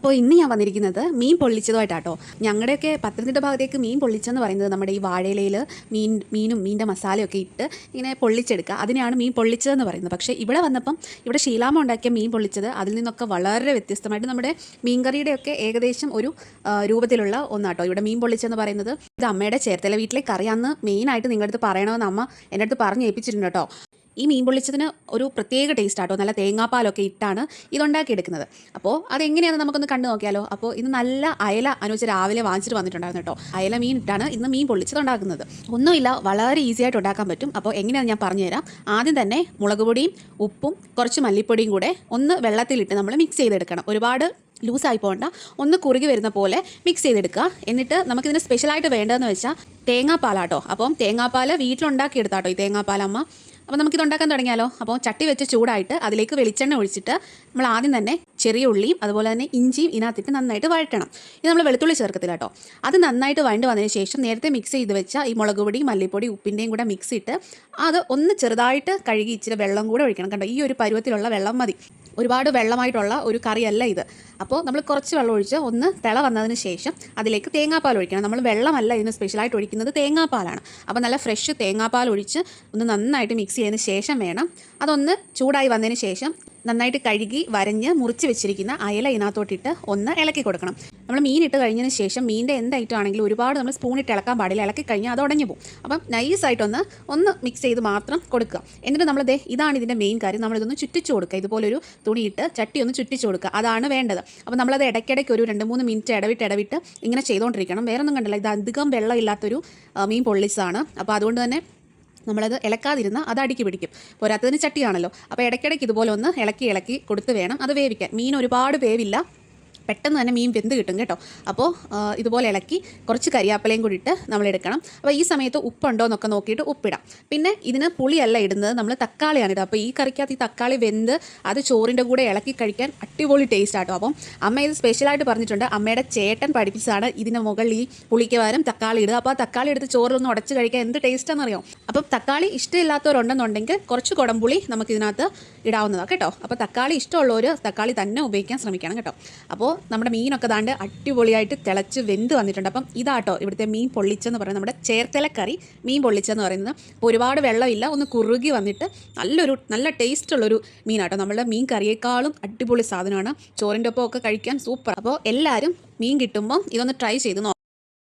അപ്പോൾ ഇന്ന് ഞാൻ വന്നിരിക്കുന്നത് മീൻ പൊള്ളിച്ചതുമായിട്ടാട്ടോ. ഞങ്ങളുടെയൊക്കെ പത്തനംതിട്ട ഭാഗത്തേക്ക് മീൻ പൊള്ളിച്ചെന്ന് പറയുന്നത് നമ്മുടെ ഈ വാഴയിലയിൽ മീൻ മീനും മീന്റെ മസാലയൊക്കെ ഇട്ട് ഇങ്ങനെ പൊള്ളിച്ചെടുക്കുക. അതിനെയാണ് മീൻ പൊള്ളിച്ചതെന്ന് പറയുന്നത്. പക്ഷേ ഇവിടെ വന്നപ്പം ഇവിടെ ശീലാമ ഉണ്ടാക്കിയ മീൻ പൊള്ളിച്ചത് അതിൽ നിന്നൊക്കെ വളരെ വ്യത്യസ്തമായിട്ട് നമ്മുടെ മീൻകറിയുടെയൊക്കെ ഏകദേശം ഒരു രൂപത്തിലുള്ള ഒന്നാട്ടോ. ഇവിടെ മീൻ പൊള്ളിച്ചെന്ന് പറയുന്നത് ഇത് അമ്മയുടെ ചേർത്തല വീട്ടിലെ കറിയാന്ന് മെയിനായിട്ട് നിങ്ങളുടെ അടുത്ത് പറയണമെന്ന് അമ്മ എന്റെ അടുത്ത് പറഞ്ഞ് ഏൽപ്പിച്ചിട്ടുണ്ട് കേട്ടോ. ഈ മീൻ പൊള്ളിച്ചതിന് ഒരു പ്രത്യേക ടേസ്റ്റ് ആട്ടോ. നല്ല തേങ്ങാപ്പാലൊക്കെ ഇട്ടാണ് ഇതുണ്ടാക്കിയെടുക്കുന്നത്. അപ്പോൾ അതെങ്ങനെയാണെന്ന് നമുക്കൊന്ന് കണ്ടു നോക്കിയാലോ. അപ്പോൾ ഇന്ന് നല്ല അയല അനുവദിച്ച് രാവിലെ വാങ്ങിച്ചിട്ട് വന്നിട്ടുണ്ടായിരുന്നു കേട്ടോ. അയല മീൻ ഇട്ടാണ് ഇന്ന് മീൻ പൊള്ളിച്ചത് ഉണ്ടാക്കുന്നത് ഒന്നുമില്ല വളരെ ഈസി ആയിട്ട് ഉണ്ടാക്കാൻ പറ്റും. അപ്പോൾ എങ്ങനെയാണെന്ന് ഞാൻ പറഞ്ഞുതരാം. ആദ്യം തന്നെ മുളക് പൊടിയും ഉപ്പും കുറച്ച് മല്ലിപ്പൊടിയും കൂടെ ഒന്ന് വെള്ളത്തിലിട്ട് നമ്മൾ മിക്സ് ചെയ്തെടുക്കണം. ഒരുപാട് ലൂസായി പോകണ്ട ഒന്ന് കുറുകി വരുന്ന പോലെ മിക്സ് ചെയ്തെടുക്കുക. എന്നിട്ട് നമുക്കിതിന് സ്പെഷ്യലായിട്ട് വേണ്ടതെന്ന് വെച്ചാൽ തേങ്ങാപ്പാലാട്ടോ. അപ്പം തേങ്ങാപ്പാൽ വീട്ടിലുണ്ടാക്കിയെടുത്താട്ടോ ഈ തേങ്ങാപ്പാലമ്മ. അപ്പോൾ നമുക്കിത് ഉണ്ടാക്കാൻ തുടങ്ങിയാലോ? അപ്പോൾ ചട്ടി വെച്ച് ചൂടായിട്ട് അതിലേക്ക് വെളിച്ചെണ്ണ ഒഴിച്ചിട്ട് നമ്മൾ ആദ്യം തന്നെ ചെറിയ ഉള്ളിയും അതുപോലെ തന്നെ ഇഞ്ചിയും ഇതിനകത്തിട്ട് നന്നായിട്ട് വഴറ്റണം. ഇത് നമ്മൾ വെളുത്തുള്ളി ചേർക്കത്തില്ല കേട്ടോ അത് നന്നായിട്ട് വഴണ്ട് വന്നതിന് ശേഷം നേരത്തെ മിക്സ് ചെയ്ത് വെച്ച ഈ മുളക് പൊടി മല്ലിപ്പൊടി ഉപ്പിന്റെയും കൂടെ മിക്സ് ഇട്ട് അത് ഒന്ന് ചെറുതായിട്ട് കഴുകി ഇച്ചിരി വെള്ളം കൂടെ ഒഴിക്കണം. കണ്ടോ? ഈ ഒരു പരുവത്തിലുള്ള വെള്ളം മതി. ഒരുപാട് വെള്ളമായിട്ടുള്ള ഒരു കറിയല്ല ഇത്. അപ്പോൾ നമ്മൾ കുറച്ച് വെള്ളം ഒഴിച്ച് ഒന്ന് തിള വന്നതിന് ശേഷം അതിലേക്ക് തേങ്ങാപ്പാൽ ഒഴിക്കണം. നമ്മൾ വെള്ളമല്ല ഇതിന് സ്പെഷ്യലായിട്ട് ഒഴിക്കുന്നത് തേങ്ങാപ്പാലാണ്. അപ്പോൾ നല്ല ഫ്രഷ് തേങ്ങാപ്പാൽ ഒഴിച്ച് ഒന്ന് നന്നായിട്ട് മിക്സ് ചെയ്തതിന് ശേഷം വേണം. അതൊന്ന് ചൂടായി വന്നതിന് ശേഷം നന്നായിട്ട് കഴുകി വരഞ്ഞ് മുറിച്ച് വെച്ചിരിക്കുന്ന അയല ഇതിനകത്തോട്ടിട്ട് ഒന്ന് ഇളക്കി കൊടുക്കണം. നമ്മൾ മീൻ ഇട്ട് കഴിഞ്ഞതിന് ശേഷം മീനിന്റെ എന്ത് ഐറ്റം ആണെങ്കിലും ഒരുപാട് നമ്മൾ സ്പൂണിട്ട് ഇളക്കാൻ പാടില്ല. ഇളക്കി കഴിഞ്ഞാൽ അത് ഉടഞ്ഞു പോകും. അപ്പം നൈസായിട്ടൊന്ന് ഒന്ന് മിക്സ് ചെയ്ത് മാത്രം കൊടുക്കുക. എന്നിട്ട് നമ്മൾ ദേ ഇതാണ് ഇതിന്റെ മെയിൻ കാര്യം. നമ്മളിതൊന്ന് ചുറ്റിച്ചു കൊടുക്കുക. ഇതുപോലൊരു തുണിയിട്ട് ചട്ടി ഒന്ന് ചുറ്റിച്ചു കൊടുക്കുക. അതാണ് വേണ്ടത്. അപ്പോൾ നമ്മളത് ഇടയ്ക്കിടയ്ക്ക് ഒരു രണ്ട് മൂന്ന് മിനിറ്റ് ഇടവിട്ട് ഇടവിട്ട് ഇങ്ങനെ ചെയ്തുകൊണ്ടിരിക്കണം വേറൊന്നും കണ്ടില്ല. ഇത് അധികം വെള്ളമില്ലാത്തൊരു മീൻ പൊള്ളിച്ചതാണ്. അപ്പോൾ അതുകൊണ്ട് തന്നെ നമ്മളത് ഇളക്കാതിരുന്ന അത് അടുക്കി പിടിക്കും. പോരാത്തതിന് ചട്ടിയാണല്ലോ. അപ്പോൾ ഇടയ്ക്കിടയ്ക്ക് ഇതുപോലെ ഒന്ന് ഇളക്കി ഇളക്കി കൊടുത്ത് വേണം അത് വേവിക്കാൻ. മീൻ ഒരുപാട് വേവില്ല. പെട്ടെന്ന് തന്നെ മീൻ വെന്ത് കിട്ടും കേട്ടോ. അപ്പോൾ ഇതുപോലെ ഇളക്കി കുറച്ച് കരിയാപ്പലയും കൂടി ഇട്ട് നമ്മൾ എടുക്കണം. അപ്പോൾ ഈ സമയത്ത് ഉപ്പുണ്ടോ എന്നൊക്കെ നോക്കിയിട്ട് ഉപ്പിടാം. പിന്നെ ഇതിന് പുളിയല്ല ഇടുന്നത് നമ്മൾ തക്കാളിയാണ് ഇടുക. അപ്പോൾ ഈ കറിക്കകത്ത് ഈ തക്കാളി വെന്ത് അത് ചോറിന്റെ കൂടെ ഇളക്കി കഴിക്കാൻ അടിപൊളി ടേസ്റ്റ് ആട്ടോ. അപ്പം അമ്മ ഇത് സ്പെഷ്യലായിട്ട് പറഞ്ഞിട്ടുണ്ട്. അമ്മയുടെ ചേട്ടൻ പഠിപ്പിച്ചതാണ് ഇതിന് മുകളിൽ ഈ പുളിക്ക് പകരം തക്കാളി ഇടുക. അപ്പോൾ ആ തക്കാളി എടുത്ത് ചോറിലൊന്ന് ഉടച്ച് കഴിക്കാൻ എന്ത് ടേസ്റ്റാണെന്ന് അറിയാം അപ്പം തക്കാളി ഇഷ്ടമില്ലാത്തവരുണ്ടെന്നുണ്ടെങ്കിൽ കുറച്ച് കുടംപുളി നമുക്ക് ഇതിനകത്ത് ഇടാവുന്നതാണ് കേട്ടോ. അപ്പോൾ തക്കാളി ഇഷ്ടമുള്ളവർ തക്കാളി തന്നെ ഉപയോഗിക്കാൻ ശ്രമിക്കണം കേട്ടോ. അപ്പോൾ നമ്മുടെ മീനൊക്കെ ദാണ്ട് അടിപൊളിയായിട്ട് തിളച്ച് വെന്ത് വന്നിട്ടുണ്ട്. അപ്പം ഇതാട്ടോ ഇവിടുത്തെ മീൻ പൊള്ളിച്ചെന്ന് പറയുന്നത്. നമ്മുടെ ചേർത്തലക്കറി മീൻ പൊള്ളിച്ചെന്ന് പറയുന്നത്. അപ്പോൾ ഒരുപാട് വെള്ളമില്ല. ഒന്ന് കുറുകി വന്നിട്ട് നല്ലൊരു നല്ല ടേസ്റ്റ് ഉള്ളൊരു മീനാട്ടോ. നമ്മുടെ മീൻ കറിയേക്കാളും അടിപൊളി സാധനമാണ്. ചോറിന്റെ ഒപ്പം ഒക്കെ കഴിക്കാൻ സൂപ്പർ അപ്പോൾ എല്ലാവരും മീൻ കിട്ടുമ്പോൾ ഇതൊന്ന് ട്രൈ ചെയ്ത് നോക്കാം.